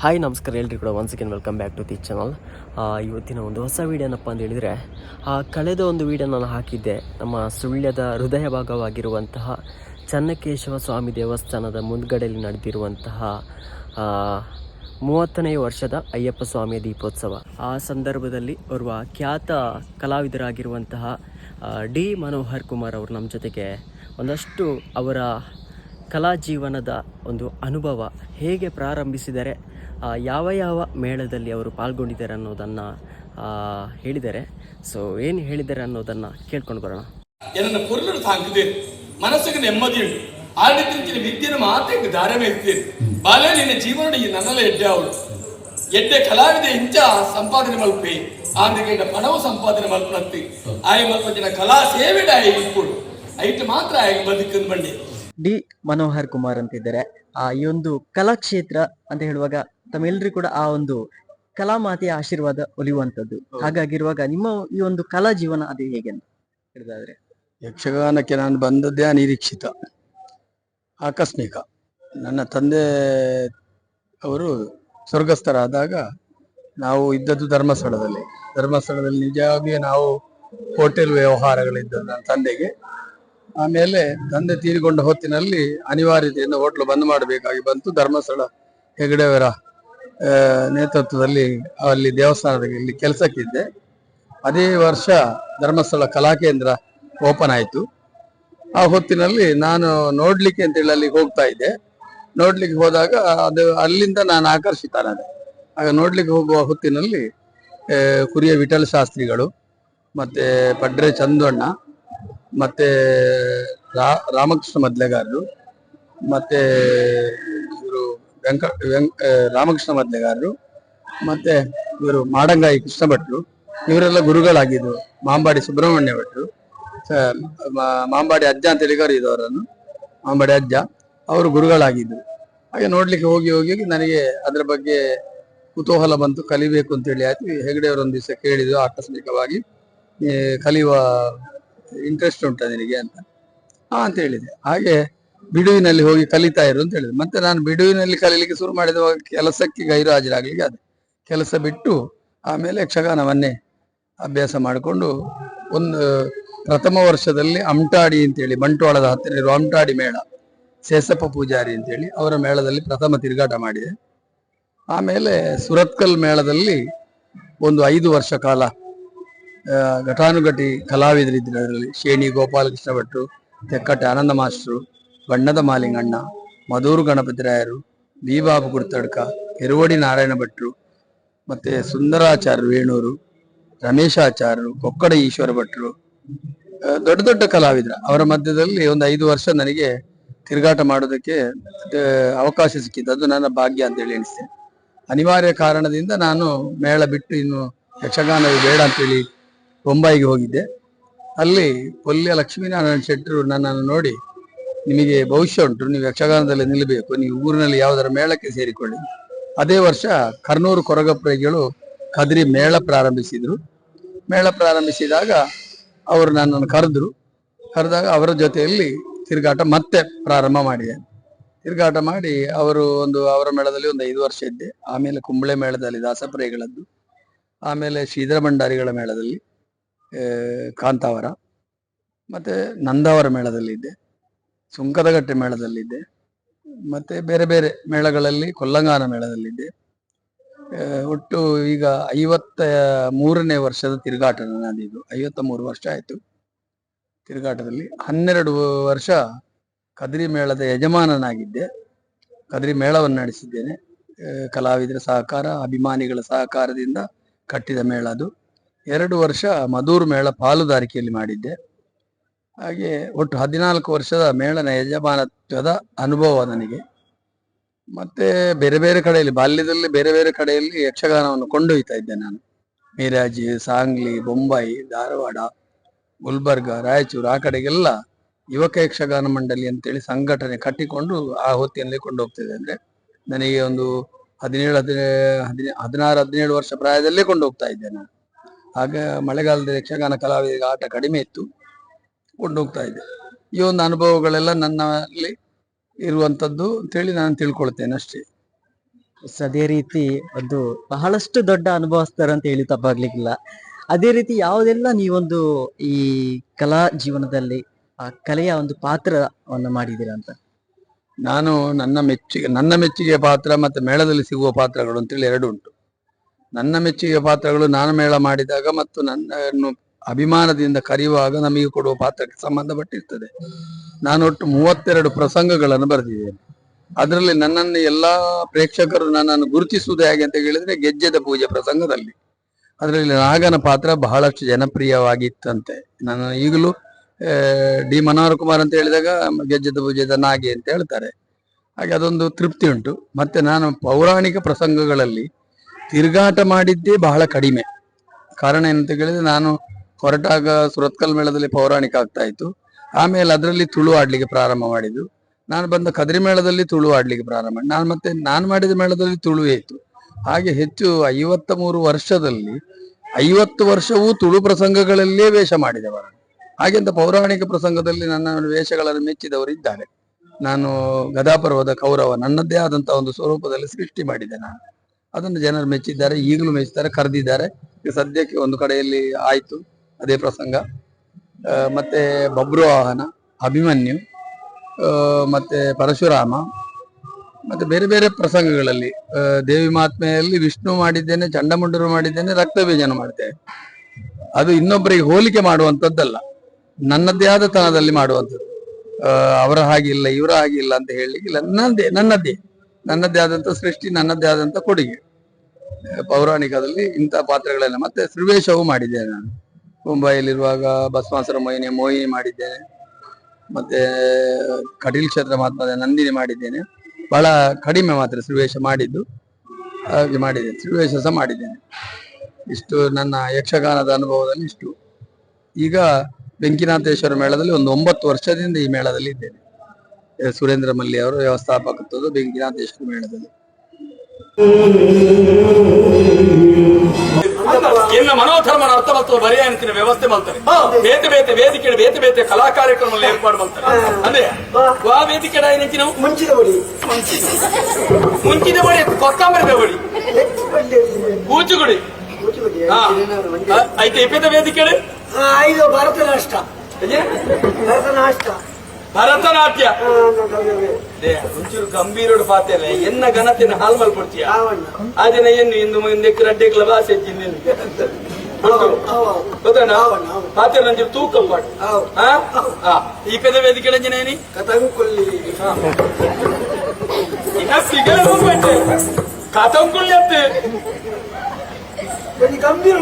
Hi, ನಮಸ್ಕಾರ ಹೇಳ್ರಿ ಕೂಡ once again welcome back to the channel ಇವತ್ತಿನ ಒಂದು ಹೊಸ ವೀಡಿಯೋನಪ್ಪ ಅಂತ ಹೇಳಿದರೆ ಕಳೆದ ಒಂದು ವೀಡಿಯೋ ನಾನು ಹಾಕಿದ್ದೆ. ನಮ್ಮ ಸುಳ್ಯದ ಹೃದಯ ಭಾಗವಾಗಿರುವಂತಹ ಚನ್ನಕೇಶವ ಸ್ವಾಮಿ ದೇವಸ್ಥಾನದ ಮುಂದ್ಗಡೆಯಲ್ಲಿ ನಡೆದಿರುವಂತಹ ಮೂವತ್ತನೇ ವರ್ಷದ ಅಯ್ಯಪ್ಪ ಸ್ವಾಮಿಯ ದೀಪೋತ್ಸವ. ಆ ಸಂದರ್ಭದಲ್ಲಿ ಓರ್ವ ಖ್ಯಾತ ಕಲಾವಿದರಾಗಿರುವಂತಹ ಡಿ ಮನೋಹರ್ ಕುಮಾರ್ ಅವರು ನಮ್ಮ ಜೊತೆಗೆ ಒಂದಷ್ಟು ಅವರ ಕಲಾ ಜೀವನದ ಒಂದು ಅನುಭವ ಹೇಗೆ ಪ್ರಾರಂಭಿಸಿದರೆ ಯಾವ ಯಾವ ಮೇಳದಲ್ಲಿ ಅವರು ಪಾಲ್ಗೊಂಡಿದ್ದಾರೆ ಅನ್ನೋದನ್ನು ಹೇಳಿದ್ದಾರೆ ಸೊ ಏನು ಹೇಳಿದ್ದಾರೆ ಅನ್ನೋದನ್ನು ಕೇಳ್ಕೊಂಡು ಬರೋಣ. ಎನ್ನ ಪೊರ್ಲು ತಾಂಕಿದ್ದೇನೆ ಮನಸ್ಸಿಗೆ ನೆಮ್ಮದಿ ಉಂಟು. ಆಡಿದ್ರಿಂಚಿನ ವಿದ್ಯೆನ ಮಾತೆಂಗೆ ಧಾರಮೇರ್ತೇನೆ ಬಾಲೆ, ನಿನ್ನ ಜೀವನ ಈ ನನ್ನಲ್ಲ ಎಡ್ಡೆ ಅವಳು. ಎಡ್ಡೆ ಕಲಾವಿದೆ ಇಂಚ ಸಂಪಾದನೆ ಮಲ್ಪೆ, ಆಂಧ್ರಗೇಡ ಪಣವು ಸಂಪಾದನೆ ಮಲ್ಪನತ್ತಿ ಆಯ ಜನ ಕಲಾ ಸೇವೆಡ ಆಯ ಇಪ್ಪುಡು ಐಟ್ ಮಾತ್ರ ಆಯ ಬದುಕನ್ ಬಂಡಿ ಡಿ ಮನೋಹರ್ ಕುಮಾರ್ ಅಂತಿದ್ದಾರೆ. ಆ ಈ ಒಂದು ಕಲಾಕ್ಷೇತ್ರ ಅಂತ ಹೇಳುವಾಗ ತಮ್ಮೆಲ್ಲರಿಗೂ ಕೂಡ ಆ ಒಂದು ಕಲಾ ಮಾತೆಯ ಆಶೀರ್ವಾದ ಒಲಿಯುವಂಥದ್ದು. ಹಾಗಾಗಿರುವಾಗ ನಿಮ್ಮ ಈ ಒಂದು ಕಲಾ ಜೀವನ ಅದು ಹೇಗೆ ಅಂತ ಹೇಳಿದಾದ್ರೆ ಯಕ್ಷಗಾನಕ್ಕೆ ನಾನು ಬಂದದ್ದೇ ಅನಿರೀಕ್ಷಿತ ಆಕಸ್ಮಿಕ. ನನ್ನ ತಂದೆ ಅವರು ಸ್ವರ್ಗಸ್ಥರಾದಾಗ ನಾವು ಇದ್ದದ್ದು ಧರ್ಮಸ್ಥಳದಲ್ಲಿ. ಧರ್ಮಸ್ಥಳದಲ್ಲಿ ನಿಜವಾಗಿಯೇ ನಾವು ಹೋಟೆಲ್ ವ್ಯವಹಾರಗಳಿದ್ದ ನನ್ನ ತಂದೆಗೆ. ಆಮೇಲೆ ತಂದೆ ತೀರಿಕೊಂಡ ಹೊತ್ತಿನಲ್ಲಿ ಅನಿವಾರ್ಯತೆಯಿಂದ ಹೋಟ್ಲು ಬಂದ್ ಮಾಡಬೇಕಾಗಿ ಬಂತು ಧರ್ಮಸ್ಥಳ ಹೆಗಡೆಯವರ ನೇತೃತ್ವದಲ್ಲಿ ಅಲ್ಲಿ ದೇವಸ್ಥಾನದಲ್ಲಿ ಕೆಲಸಕ್ಕಿದ್ದೆ. ಅದೇ ವರ್ಷ ಧರ್ಮಸ್ಥಳ ಕಲಾಕೇಂದ್ರ ಓಪನ್ ಆಯಿತು. ಆ ಹೊತ್ತಿನಲ್ಲಿ ನಾನು ನೋಡ್ಲಿಕ್ಕೆ ಅಂತೇಳಿ ಅಲ್ಲಿಗೆ ಹೋಗ್ತಾ ಇದ್ದೆ. ನೋಡ್ಲಿಕ್ಕೆ ಹೋದಾಗ ಅದು ಅಲ್ಲಿಂದ ನಾನು ಆಕರ್ಷಿತನಾದೆ. ಆಗ ನೋಡ್ಲಿಕ್ಕೆ ಹೋಗುವ ಹೊತ್ತಿನಲ್ಲಿ ಕುರಿಯ ವಿಠಲ ಶಾಸ್ತ್ರಿಗಳು ಮತ್ತೆ ಪಡ್ರೆ ಚಂದಣ್ಣ ಮತ್ತೆ ರಾಮಕೃಷ್ಣ ಮದ್ಲೆಗಾರರು, ಮತ್ತೆ ಇವರು ವೆಂಕ ರಾಮಕೃಷ್ಣ ಮದ್ಲೆಗಾರರು, ಮತ್ತೆ ಇವರು ಮಾಡಂಗಾಯಿ ಕೃಷ್ಣ ಭಟ್ರು ಇವರೆಲ್ಲ ಗುರುಗಳಾಗಿದ್ದು ಮಾಂಬಾಡಿ ಸುಬ್ರಹ್ಮಣ್ಯ ಭಟ್ರು ಮಾಂಬಾಡಿ ಅಜ್ಜ ಅಂತ ಕರೆಯುವುದು ಅವರನ್ನು, ಮಾಂಬಾಡಿ ಅಜ್ಜ, ಅವರು ಗುರುಗಳಾಗಿದ್ದು. ಹಾಗೆ ನೋಡ್ಲಿಕ್ಕೆ ಹೋಗಿ ಹೋಗಿ ಹೋಗಿ ನನಗೆ ಅದರ ಬಗ್ಗೆ ಕುತೂಹಲ ಬಂತು, ಕಲಿಬೇಕು ಅಂತೇಳಿ ಆಯ್ತು. ಹೆಗಡೆಯವರೊಂದು ದಿವಸ ಕೇಳಿದ್ರು ಆಕಸ್ಮಿಕವಾಗಿ ಕಲಿಯುವ ಇಂಟ್ರೆಸ್ಟ್ ಉಂಟಾ ನಿನಗೆ ಅಂತ? ಹಾ, ಅಂತ ಹೇಳಿದೆ. ಹಾಗೆ ಬಿಡುವಿನಲ್ಲಿ ಹೋಗಿ ಕಲಿತಾ ಇರು ಅಂತ ಹೇಳಿದೆ. ಮತ್ತೆ ನಾನು ಬಿಡುವಿನಲ್ಲಿ ಕಲೀಲಿಕ್ಕೆ ಶುರು ಮಾಡಿದವಾಗ ಕೆಲಸಕ್ಕೆ ಗೈರು ಹಾಜರಾಗ್ಲಿಕ್ಕೆ ಅದು ಕೆಲಸ ಬಿಟ್ಟು ಆಮೇಲೆ ಯಕ್ಷಗಾನವನ್ನೇ ಅಭ್ಯಾಸ ಮಾಡಿಕೊಂಡು ಒಂದು ಪ್ರಥಮ ವರ್ಷದಲ್ಲಿ ಅಮ್ಟಾಡಿ ಅಂತೇಳಿ ಬಂಟ್ವಾಳದ ಹತ್ತಿರ ಇರುವ ಅಮ್ಟಾಡಿ ಮೇಳ ಸೇಸಪ್ಪ ಪೂಜಾರಿ ಅಂತೇಳಿ ಅವರ ಮೇಳದಲ್ಲಿ ಪ್ರಥಮ ತಿರುಗಾಟ ಮಾಡಿದೆ. ಆಮೇಲೆ ಸುರತ್ಕಲ್ ಮೇಳದಲ್ಲಿ ಒಂದು ಐದು ವರ್ಷ ಕಾಲ ಘಟಾನುಘಟಿ ಕಲಾವಿದರಿದ್ದರು ಅದರಲ್ಲಿ. ಶೇಣಿ ಗೋಪಾಲಕೃಷ್ಣ ಭಟ್ರು ತೆಕ್ಕಟ್ಟೆ ಆನಂದ ಮಾಸ್ಟ್ರು, ಬಣ್ಣದ ಮಾಲಿಂಗಣ್ಣ, ಮಧೂರು ಗಣಪತಿ ರಾಯರು ಬಿ ಬಾಬು ಕುರ್ತಡ್ಕ ಎರುವಡಿ ನಾರಾಯಣ ಭಟ್ರು ಮತ್ತೆ ಸುಂದರಾಚಾರ್ಯ ವೇಣೂರು, ರಮೇಶಾಚಾರ್ಯರು, ಕೊಕ್ಕಡ ಈಶ್ವರ ಭಟ್ರು ದೊಡ್ಡ ದೊಡ್ಡ ಕಲಾವಿದರ. ಅವರ ಮಧ್ಯದಲ್ಲಿ ಒಂದು ಐದು ವರ್ಷ ನನಗೆ ತಿರುಗಾಟ ಮಾಡೋದಕ್ಕೆ ಅವಕಾಶ ಸಿಕ್ಕಿದ್ದು. ಅದು ನನ್ನ ಭಾಗ್ಯ ಅಂತ ಹೇಳಿ ಅನಿವಾರ್ಯ ಕಾರಣದಿಂದ ನಾನು ಮೇಳ ಬಿಟ್ಟು ಇನ್ನು ಯಕ್ಷಗಾನ ಬೇಡ ಅಂತೇಳಿ ಬೊಂಬಾಯಿಗೆ ಹೋಗಿದ್ದೆ. ಅಲ್ಲಿ ಪೊಲ್ಯ ಲಕ್ಷ್ಮೀನಾರಾಯಣ ಶೆಟ್ಟರು ನನ್ನನ್ನು ನೋಡಿ, ನಿಮಗೆ ಭವಿಷ್ಯ ಉಂಟು, ನೀವು ಯಕ್ಷಗಾನದಲ್ಲಿ ನಿಲ್ಲಬೇಕು, ನೀವು ಊರಿನಲ್ಲಿ ಯಾವುದರ ಮೇಳಕ್ಕೆ ಸೇರಿಕೊಳ್ಳಿ. ಅದೇ ವರ್ಷ ಕರ್ನೂರು ಕೊರಗಪ್ರೇಗಳು ಕದ್ರಿ ಮೇಳ ಪ್ರಾರಂಭಿಸಿದರು. ಮೇಳ ಪ್ರಾರಂಭಿಸಿದಾಗ ಅವರು ನನ್ನನ್ನು ಕರೆದ್ರು. ಕರೆದಾಗ ಅವರ ಜೊತೆಯಲ್ಲಿ ತಿರುಗಾಟ ಮತ್ತೆ ಪ್ರಾರಂಭ ಮಾಡಿದೆ. ತಿರುಗಾಟ ಮಾಡಿ ಅವರು ಒಂದು, ಅವರ ಮೇಳದಲ್ಲಿ ಒಂದು ಐದು ವರ್ಷ ಇದ್ದೆ. ಆಮೇಲೆ ಕುಂಬಳೆ ಮೇಳದಲ್ಲಿ ದಾಸಪ್ರೇಗಳದ್ದು ಆಮೇಲೆ ಶ್ರೀಧರ ಭಂಡಾರಿಗಳ ಮೇಳದಲ್ಲಿ. ಕಾಂತಾವರ, ಮತ್ತು ನಂದಾವರ ಮೇಳದಲ್ಲಿದ್ದೆ, ಸುಂಕದಗಟ್ಟೆ ಮೇಳದಲ್ಲಿದ್ದೆ, ಮತ್ತು ಬೇರೆ ಬೇರೆ ಮೇಳಗಳಲ್ಲಿ ಕೊಲ್ಲಂಗಾನ ಮೇಳದಲ್ಲಿದ್ದೆ. ಒಟ್ಟು ಈಗ ಐವತ್ತ ಮೂರನೇ ವರ್ಷದ ತಿರುಗಾಟ ನನ್ನದಿದು ಐವತ್ತ ಮೂರು ವರ್ಷ ಆಯಿತು ತಿರುಗಾಟದಲ್ಲಿ. ಹನ್ನೆರಡು ವರ್ಷ ಕದ್ರಿ ಮೇಳದ ಯಜಮಾನನಾಗಿದ್ದೆ, ಕದ್ರಿ ಮೇಳವನ್ನು ನಡೆಸಿದ್ದೇನೆ. ಕಲಾವಿದರ ಸಹಕಾರ, ಅಭಿಮಾನಿಗಳ ಸಹಕಾರದಿಂದ ಕಟ್ಟಿದ ಮೇಳ ಅದು. ಎರಡು ವರ್ಷ ಮಧೂರು ಮೇಳ ಪಾಲುದಾರಿಕೆಯಲ್ಲಿ ಮಾಡಿದ್ದೆ. ಹಾಗೆ ಒಟ್ಟು ಹದಿನಾಲ್ಕು ವರ್ಷದ ಮೇಳನ ಯಜಮಾನತ್ವದ ಅನುಭವ ನನಗೆ. ಮತ್ತೆ ಬೇರೆ ಬೇರೆ ಕಡೆಯಲ್ಲಿ, ಬಾಲ್ಯದಲ್ಲಿ ಬೇರೆ ಬೇರೆ ಕಡೆಯಲ್ಲಿ ಯಕ್ಷಗಾನವನ್ನು ಕೊಂಡೊಯ್ತಾ ಇದ್ದೆ ನಾನು. ಮೀರಾಜಿ, ಸಾಂಗ್ಲಿ ಬೊಂಬಾಯಿ ಧಾರವಾಡ, ಗುಲ್ಬರ್ಗ, ರಾಯಚೂರು ಆ ಕಡೆಗೆಲ್ಲ ಯುವಕ ಯಕ್ಷಗಾನ ಮಂಡಳಿ ಅಂತೇಳಿ ಸಂಘಟನೆ ಕಟ್ಟಿಕೊಂಡು ಆ ಹೊತ್ತಿನಲ್ಲಿ ಕೊಂಡೋಗ್ತಿದೆ ಅಂದ್ರೆ ನನಗೆ ಒಂದು ಹದಿನೇಳು, ಹದಿನೇ ಹದಿನೇ, ಹದಿನಾರು, ಹದಿನೇಳು ವರ್ಷ ಪ್ರಾಯದಲ್ಲೇ ಕೊಂಡು ಹೋಗ್ತಾ ಇದ್ದೆ ನಾನು. ಆಗ ಮಳೆಗಾಲದ ಯಕ್ಷಗಾನ ಕಲಾವಿದರಿಗೆ ಆಟ ಕಡಿಮೆ ಇತ್ತು. ಕೊಂಡೋಗ್ತಾ ಇದೆ. ಈ ಒಂದು ಅನುಭವಗಳೆಲ್ಲ ನನ್ನಲ್ಲಿ ಇರುವಂತದ್ದು ಅಂತೇಳಿ ನಾನು ತಿಳ್ಕೊಳ್ತೇನೆ ಅಷ್ಟೇ. ಅದೇ ರೀತಿ ಒಂದು ಬಹಳಷ್ಟು ದೊಡ್ಡ ಅನುಭವಿಸ್ತಾರೆ ಅಂತ ಹೇಳಿ ತಪ್ಪಾಗ್ಲಿಕ್ಕಿಲ್ಲ. ಅದೇ ರೀತಿ ಯಾವುದೆಲ್ಲ ನೀವೊಂದು ಈ ಕಲಾ ಜೀವನದಲ್ಲಿ ಆ ಕಲೆಯ ಒಂದು ಪಾತ್ರವನ್ನು ಮಾಡಿದ್ದೀರಾ ಅಂತ? ನಾನು ನನ್ನ ಮೆಚ್ಚುಗೆ ನನ್ನ ಮೆಚ್ಚುಗೆ ಪಾತ್ರ ಮತ್ತೆ ಮೇಳದಲ್ಲಿ ಸಿಗುವ ಪಾತ್ರಗಳು ಅಂತೇಳಿ ಎರಡು ಉಂಟು. ನನ್ನ ಮೆಚ್ಚುಗೆ ಪಾತ್ರಗಳು ನಾನು ಮೇಳ ಮಾಡಿದಾಗ ಮತ್ತು ನನ್ನನ್ನು ಅಭಿಮಾನದಿಂದ ಕರೆಯುವಾಗ ನಮಗೆ ಕೊಡುವ ಪಾತ್ರಕ್ಕೆ ಸಂಬಂಧಪಟ್ಟಿರ್ತದೆ. ನಾನು ಒಟ್ಟು ಮೂವತ್ತೆರಡು ಪ್ರಸಂಗಗಳನ್ನು ಬರೆದಿದ್ದೇನೆ. ಅದರಲ್ಲಿ ನನ್ನನ್ನು ಎಲ್ಲಾ ಪ್ರೇಕ್ಷಕರು ನನ್ನನ್ನು ಗುರುತಿಸುವುದು ಹೇಗೆ ಅಂತ ಹೇಳಿದ್ರೆ ಗೆಜ್ಜೆದ ಪೂಜೆ ಪ್ರಸಂಗದಲ್ಲಿ. ಅದರಲ್ಲಿ ನಾಗನ ಪಾತ್ರ ಬಹಳಷ್ಟು ಜನಪ್ರಿಯವಾಗಿತ್ತಂತೆ. ನನ್ನ ಈಗಲೂ ಡಿ ಮನೋಹರ್ ಕುಮಾರ್ ಅಂತ ಹೇಳಿದಾಗ ಗೆಜ್ಜೆದ ಪೂಜೆದ ನಾಗೆ ಅಂತ ಹೇಳ್ತಾರೆ. ಹಾಗೆ ಅದೊಂದು ತೃಪ್ತಿ ಉಂಟು. ಮತ್ತೆ ನಾನು ಪೌರಾಣಿಕ ಪ್ರಸಂಗಗಳಲ್ಲಿ ತಿರುಗಾಟ ಮಾಡಿದ್ದೇ ಬಹಳ ಕಡಿಮೆ. ಕಾರಣ ಏನಂತ ಕೇಳಿದ್ರೆ ನಾನು ಹೊರಟಾಗ ಸುರತ್ಕಲ್ ಮೇಳದಲ್ಲಿ ಪೌರಾಣಿಕ ಆಗ್ತಾ ಇತ್ತು. ಆಮೇಲೆ ಅದರಲ್ಲಿ ತುಳು ಆಡ್ಲಿಕ್ಕೆ ಪ್ರಾರಂಭ ಮಾಡಿದ್ದು. ನಾನು ಬಂದ ಕದ್ರಿ ಮೇಳದಲ್ಲಿ ತುಳು ಆಡ್ಲಿಕ್ಕೆ ಪ್ರಾರಂಭ ಮಾಡಿ, ನಾನು ಮತ್ತೆ ನಾನು ಮಾಡಿದ ಮೇಳದಲ್ಲಿ ತುಳುವೇ ಇತ್ತು. ಹಾಗೆ ಹೆಚ್ಚು ಐವತ್ತ ಮೂರು ವರ್ಷದಲ್ಲಿ ಐವತ್ತು ವರ್ಷವೂ ತುಳು ಪ್ರಸಂಗಗಳಲ್ಲೇ ವೇಷ ಮಾಡಿದವರು ಹಾಗೆಂತ ಪೌರಾಣಿಕ ಪ್ರಸಂಗದಲ್ಲಿ ನನ್ನ ವೇಷಗಳನ್ನು ಮೆಚ್ಚಿದವರು ಇದ್ದಾರೆ. ನಾನು ಗದಾಪರ್ವದ ಕೌರವ ನನ್ನದೇ ಆದಂತಹ ಒಂದು ಸ್ವರೂಪದಲ್ಲಿ ಸೃಷ್ಟಿ ಮಾಡಿದೆ ನಾನು. ಅದನ್ನು ಜನರು ಮೆಚ್ಚಿದ್ದಾರೆ, ಈಗಲೂ ಮೆಚ್ಚಿದ್ದಾರೆ, ಕರೆದಿದ್ದಾರೆ. ಸದ್ಯಕ್ಕೆ ಒಂದು ಕಡೆಯಲ್ಲಿ ಆಯಿತು ಅದೇ ಪ್ರಸಂಗ. ಮತ್ತೆ ಮತ್ತೆ ಬಬ್ರುವಾಹನ ಅಭಿಮನ್ಯು ಮತ್ತೆ ಪರಶುರಾಮ, ಮತ್ತೆ ಬೇರೆ ಬೇರೆ ಪ್ರಸಂಗಗಳಲ್ಲಿ ದೇವಿ ಮಹಾತ್ಮೆಯಲ್ಲಿ ವಿಷ್ಣು ಮಾಡಿದ್ದೇನೆ, ಚಂಡಮುಂಡರು ಮಾಡಿದ್ದೇನೆ, ರಕ್ತಬೀಜನ ಮಾಡ್ತೇವೆ. ಅದು ಇನ್ನೊಬ್ಬರಿಗೆ ಹೋಲಿಕೆ ಮಾಡುವಂಥದ್ದಲ್ಲ, ನನ್ನದೇ ಆದ ತನದಲ್ಲಿ ಮಾಡುವಂಥದ್ದು. ಅವರ ಹಾಗಿಲ್ಲ ಇವರ ಹಾಗಿಲ್ಲ ಅಂತ ಹೇಳಲಿಕ್ಕಿಲ್ಲ ನನ್ನದೇ ನನ್ನದೇ. ನನ್ನದೇ ಆದಂತ ಸೃಷ್ಟಿ, ನನ್ನದೇ ಆದಂತ ಕೊಡುಗೆ. ಪೌರಾಣಿಕದಲ್ಲಿ ಇಂಥ ಪಾತ್ರಗಳೆಲ್ಲ ಮತ್ತೆ ಶ್ರೀವೇಶವು ಮಾಡಿದ್ದೇನೆ ನಾನು. ಮುಂಬೈಯಲ್ಲಿರುವಾಗ ಭಸ್ಮಾಸುರ ಮೋಹಿನಿ ಮೋಹಿನಿ ಮಾಡಿದ್ದೇನೆ ಮತ್ತೆ ಕಟೀಲ್ ಕ್ಷೇತ್ರ ಮಹಾತ್ಮದ ನಂದಿನಿ ಮಾಡಿದ್ದೇನೆ. ಬಹಳ ಕಡಿಮೆ ಮಾತ್ರ ಶ್ರೀವೇಶ ಮಾಡಿದ್ದು. ಹಾಗೆ ಮಾಡಿದ್ದೇನೆ ಶ್ರೀವೇಶ ಸಹ ಮಾಡಿದ್ದೇನೆ. ಇಷ್ಟು ನನ್ನ ಯಕ್ಷಗಾನದ ಅನುಭವದಲ್ಲಿ ಇಷ್ಟು. ಈಗ ಬೆಂಕಿನಾಥೇಶ್ವರ ಮೇಳದಲ್ಲಿ ಒಂದು ಒಂಬತ್ತು ವರ್ಷದಿಂದ ಈ ಮೇಳದಲ್ಲಿ ಇದ್ದೇನೆ. ಸುರೇಂದ್ರ ಮಲ್ಲಿ ಅವರು ವ್ಯವಸ್ಥಾಪಕತ್ವದ ಬೆಂಕಿನಾಥೇಶ್ವರ ಮೇಳದಲ್ಲಿ. ಇನ್ನ ಮನೋಧರ್ಮನ ಮತ್ತು ಬರೆಯಂತಿನ ವ್ಯವಸ್ಥೆ ಮಾಡ್ತಾರೆ. ಬೇತೆ ಬೇತೆ ವೇದಿಕೆ ಬೇತೆ ಬೇತೆ ಕಲಾ ಕಾರ್ಯಕ್ರಮ ಏರ್ಪಾಡು ಮಾಡ್ತಾರೆ. ಅಂದ್ರೆ ವಾ ವೇದಿಕೆ ಏನಕ್ಕೆ ನಾವು? ಮುಂಚಿನ ಬಳಿ. ಮುಂಚಿನ ಬಡಿ ಕೊತ್ತಂಬರಿದ ಬಡಿ ಕೂಚುಗುಡಿ ಹಾ. ಆ, ಐತೆ ಇಪ್ಪದ ವೇದಿಕೆ ಐದು ಭರತನಾಟ್ಯ ಆ, ಒಂಚೂರು ಗಂಭೀರೋಡು ಪಾತೆಲ್ಲ ಎನ್ನ ಘನತೆನ ಹಾಲ್ ಆವಣ್ಣ. ಅದನ್ನ ಏನು ಇಂದು ಮುಂದೆ ರಡ್ಡೆಗಳ ಭಾಷೆ ಚಿನ್ನ ಪಾತ್ರ ಒಂಚೂರು ತೂಕ ಮಾಡಿ ಈ ಪದ ವೇದಿಕೆ ಜನೇನಿ ಕಥಂಕೊಲ್ಲಿ ಇನ್ನ ಸಿಗಲು ಹೋಗ್ಬೇಕೆ ಕಥಂಕುಳ್ಳಿ ಅತ್ತೆ ಒಂದು ಗಂಭೀರ